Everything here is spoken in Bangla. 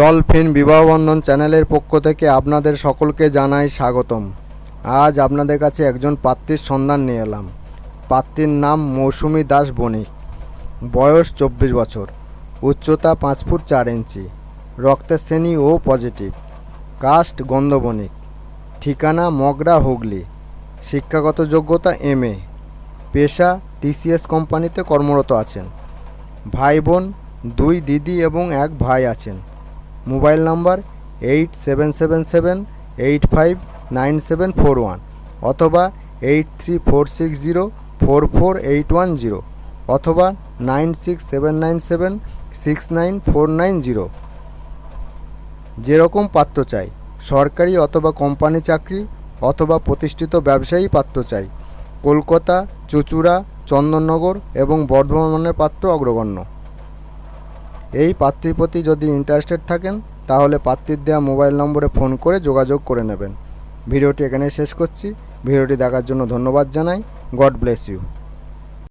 ডলফিন বিবাহবন্ধন চ্যানেলের পক্ষ থেকে আপনাদের সকলকে জানাই স্বাগতম। আজ আপনাদের কাছে একজন পাত্রীর সন্ধান নিয়ে এলাম। পাত্রীর নাম মৌসুমী দাস বণিক। বয়স চব্বিশ বছর। উচ্চতা পাঁচ ফুট চার ইঞ্চি। রক্তের শ্রেণি ও পজিটিভ। কাস্ট গন্ধবণিক ঠিকানা মগরা হুগলি। শিক্ষাগত যোগ্যতা এম এ। পেশা টিসিএস কোম্পানিতে কর্মরত আছেন। ভাই বোন, দুই দিদি এবং এক ভাই আছেন। Mobile number eight seven seven seven eight five nine seven four one অথবা eight three four six zero four four eight one zero অথবা nine six seven nine seven six nine four nine zero. যেরকম পাত্র চাই, সরকারি অথবা কোম্পানি চাকরি অথবা প্রতিষ্ঠিত ব্যবসায়ী পাত্র চাই। কলকাতা, চুচুড়া, চন্দননগর এবং বর্ধমানের পাত্র অগ্রগণ্য। এই পাত্রীর প্রতি যদি ইন্টারেস্টেড থাকেন, তাহলে পাত্রীর দেওয়া মোবাইল নম্বরে ফোন করে যোগাযোগ করে নেবেন। ভিডিওটি এখানে শেষ করছি। ভিডিওটি দেখার জন্য ধন্যবাদ জানাই। God bless you